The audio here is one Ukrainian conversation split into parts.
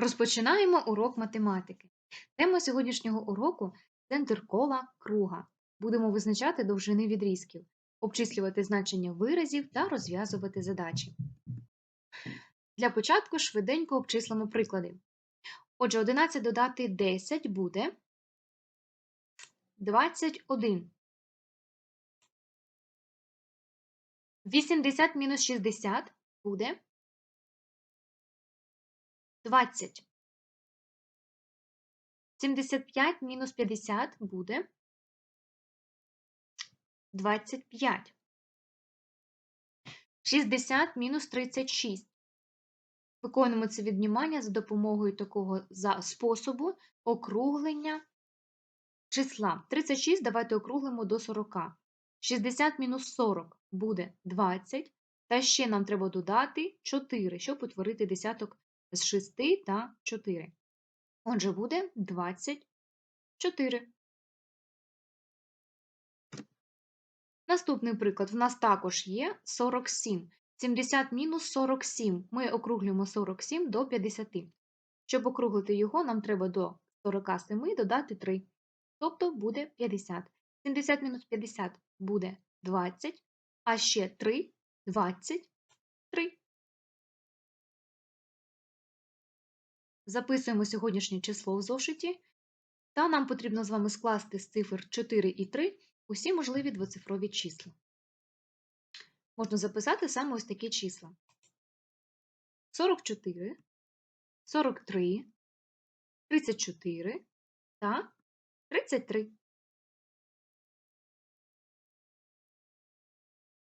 Розпочинаємо урок математики. Тема сьогоднішнього уроку центр кола круга. Будемо визначати довжини відрізків, обчислювати значення виразів та розв'язувати задачі. Для початку швиденько обчислимо приклади. Отже, 11 додати 10 буде 21. 80 мінус 60 буде 20. 75 мінус 50 буде 25. 60 мінус 36. Виконуємо це віднімання за допомогою такого способу округлення числа. 36 давайте округлимо до 40. 60 мінус 40 буде 20. Та ще нам треба додати 4, щоб утворити десяток з 6 та 4. Отже, буде 24. Наступний приклад. В нас також є 47. 70 мінус 47. Ми округлюємо 47 до 50. Щоб округлити його, нам треба до 47 додати 3. Тобто буде 50. 70 мінус 50 буде 20, а ще 3 23. Записуємо сьогоднішнє число в зошиті, та нам потрібно з вами скласти з цифр 4 і 3 усі можливі двоцифрові числа. Можна записати саме ось такі числа: 44, 43, 34 та 33.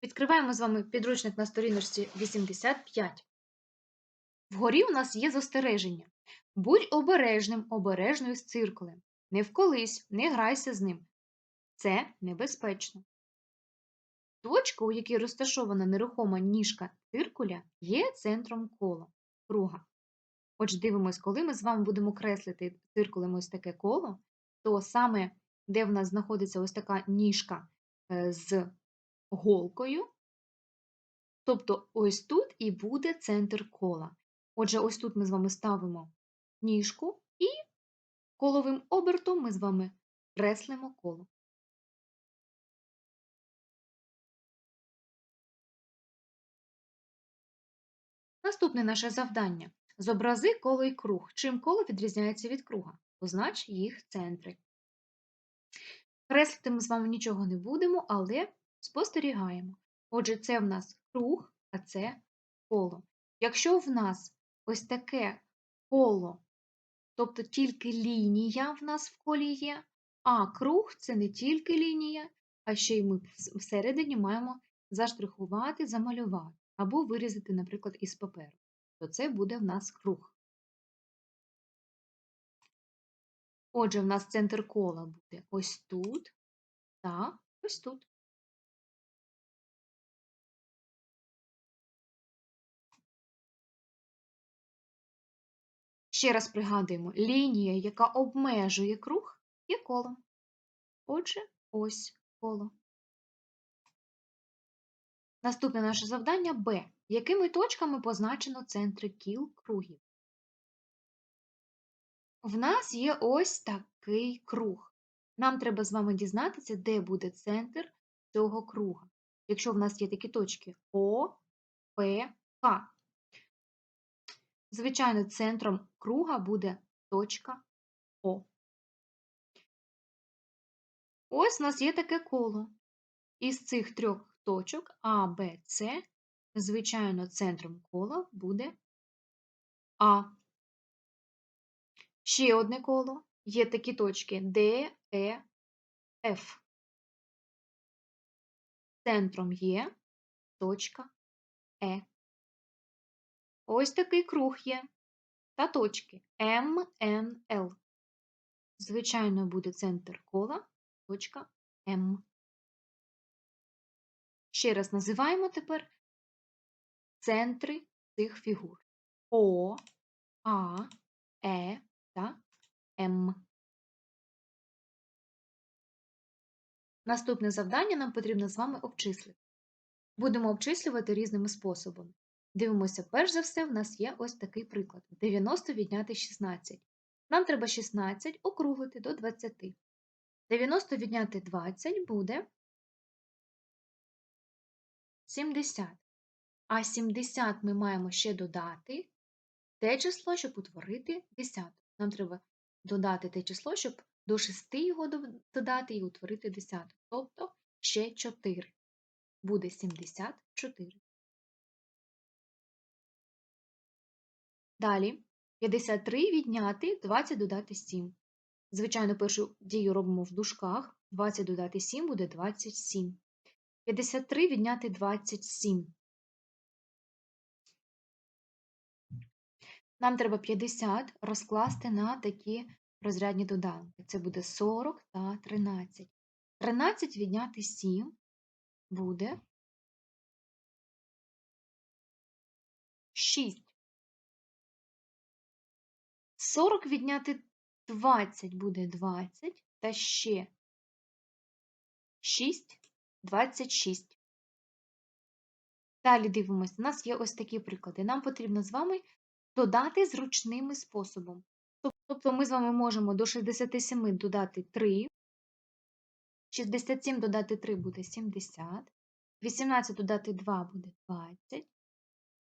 Відкриваємо з вами підручник на сторіночці 85. Вгорі у нас є застереження. Будь обережним, обережною з циркулем. Не вколись, не грайся з ним. Це небезпечно. Точка, у якій розташована нерухома ніжка циркуля, є центром кола круга. Отже, дивимось, коли ми з вами будемо креслити циркулем ось таке коло, то саме, де в нас знаходиться ось така ніжка е, з голкою, тобто ось тут і буде центр кола. Отже, ось тут ми з вами ставимо ніжку і коловим обертом ми з вами креслимо коло. Наступне наше завдання. Зобрази коло і круг. Чим коло відрізняється від круга? Познач їх центри. Креслити ми з вами нічого не будемо, але спостерігаємо. Отже, це в нас круг, а це коло. Якщо в нас ось таке коло, тобто тільки лінія в нас в колі є, а круг це не тільки лінія, а ще й ми всередині маємо заштрихувати, замалювати або вирізати, наприклад, із паперу, то це буде в нас круг. Отже, в нас центр кола буде ось тут та ось тут. Ще раз пригадуємо, лінія, яка обмежує круг, є колом. Отже, ось коло. Наступне наше завдання Б. Якими точками позначено центри кіл кругів? В нас є ось такий круг. Нам треба з вами дізнатися, де буде центр цього круга. Якщо в нас є такі точки О, П, К. Звичайно, центром круга буде точка О. Ось у нас є таке коло. Із цих трьох точок А, Б, С, звичайно, центром кола буде А. Ще одне коло. Є такі точки Д, Е, Ф. Центром є точка Е. Ось такий круг є. Та точки М, Н, Л. Звичайно, буде центр кола, точка М. Ще раз називаємо тепер центри цих фігур О, А, Е та М. Наступне завдання нам потрібно з вами обчислити. Будемо обчислювати різними способами. Дивимося, перш за все, в нас є ось такий приклад: 90 відняти 16. Нам треба 16 округлити до 20. 90 відняти 20 буде 70. А 70 ми маємо ще додати те число, щоб утворити десяток. Нам треба додати те число, щоб до 6 його додати і утворити десяток. Тобто ще 4. Буде 74. Далі 53 відняти 20 додати 7. Звичайно, першу дію робимо в дужках. 20 додати 7 буде 27. 53 відняти 27. Нам треба 50 розкласти на такі розрядні доданки. Це буде 40 та 13. 13 відняти 7 буде 6. 40 відняти 20 буде 20, та ще 6 26. Далі дивимося, у нас є ось такі приклади. Нам потрібно з вами додати зручними способом. Тобто ми з вами можемо до 67 додати 3, 67 додати 3 буде 70, 18 додати 2 буде 20,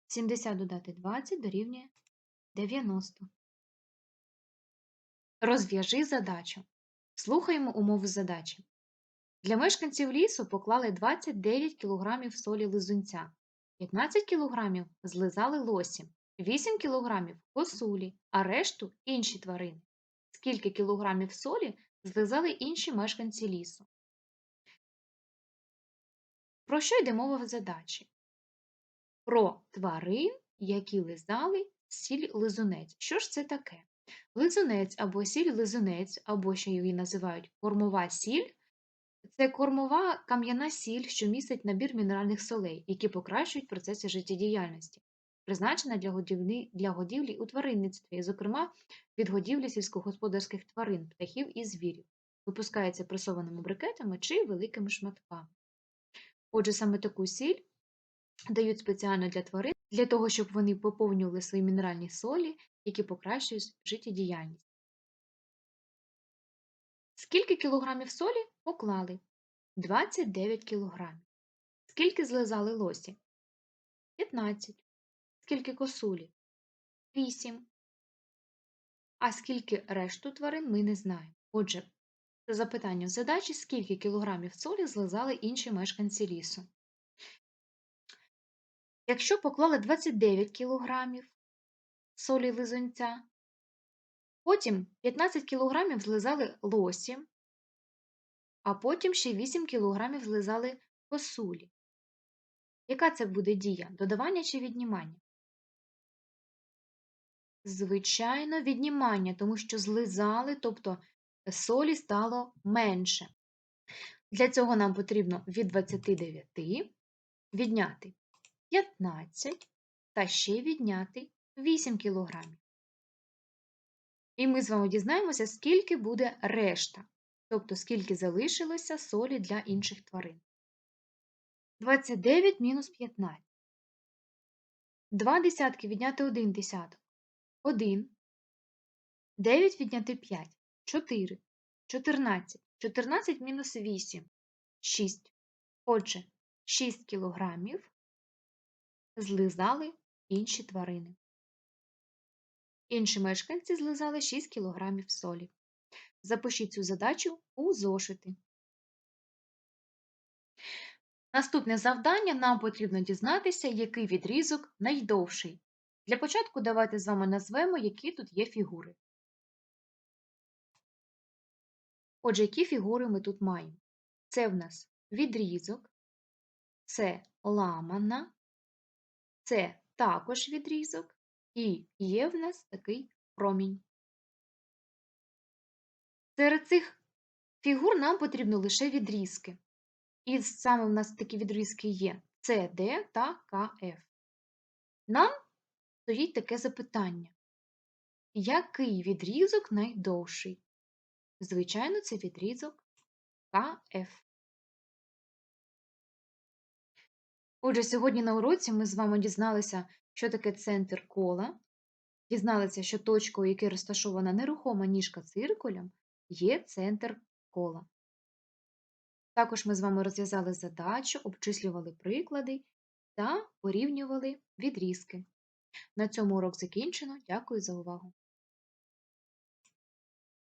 70 додати 20 дорівнює 90. Розв'яжи задачу. Слухаємо умови задачі. Для мешканців лісу поклали 29 кг солі лизунця, 15 кг злизали лосі, 8 кг косулі, а решту інші тварини. Скільки кілограмів солі злизали інші мешканці лісу? Про що йде мова в задачі? Про тварин, які лизали сіль лизунець. Що ж це таке? Лизунець або сіль лизунець, або ще її називають кормова сіль. Це кормова кам'яна сіль, що містить набір мінеральних солей, які покращують процеси життєдіяльності, призначена для годівлі, для годівлі у тваринництві, зокрема від годівлі сільськогосподарських тварин, птахів і звірів, випускається пресованими брикетами чи великими шматками. Отже, саме таку сіль дають спеціально для тварин, для того, щоб вони поповнювали свої мінеральні солі, які покращують життєдіяльність. Скільки кілограмів солі поклали? 29 кілограмів. Скільки злизали лосі? 15. Скільки косулі? 8. А скільки решту тварин ми не знаємо. Отже, запитання в задачі, скільки кілограмів солі злизали інші мешканці лісу. Якщо поклали 29 кілограмів солі лизунця, потім 15 кілограмів злизали лосі, а потім ще 8 кілограмів злизали косулі. Яка це буде дія? Додавання чи віднімання? Звичайно, віднімання, тому що злизали, тобто солі стало менше. Для цього нам потрібно від 29 відняти 15 та ще відняти 8 кілограмів. І ми з вами дізнаємося, скільки буде решта, тобто скільки залишилося солі для інших тварин. 29 мінус 15. 2 десятки відняти 1 десяток. 1. 9 відняти 5. 4. 14. 14 мінус 8. 6. Отже, 6 кілограмів злизали інші тварини. Інші мешканці злизали 6 кілограмів солі. Запишіть цю задачу у зошити. Наступне завдання нам потрібно дізнатися, який відрізок найдовший. Для початку давайте з вами назвемо, які тут є фігури. Отже, які фігури ми тут маємо? Це в нас відрізок, це ламана, це також відрізок, і є в нас такий промінь. Серед цих фігур нам потрібно лише відрізки. І саме в нас такі відрізки є CD та КФ. Нам стоїть таке запитання. Який відрізок найдовший? Звичайно, це відрізок КФ. Отже, сьогодні на уроці ми з вами дізналися Що таке центр кола? Дізналися, що точкою, якій розташована нерухома ніжка циркуля, є центр кола. Також ми з вами розв'язали задачу, обчислювали приклади та порівнювали відрізки. На цьому урок закінчено. Дякую за увагу!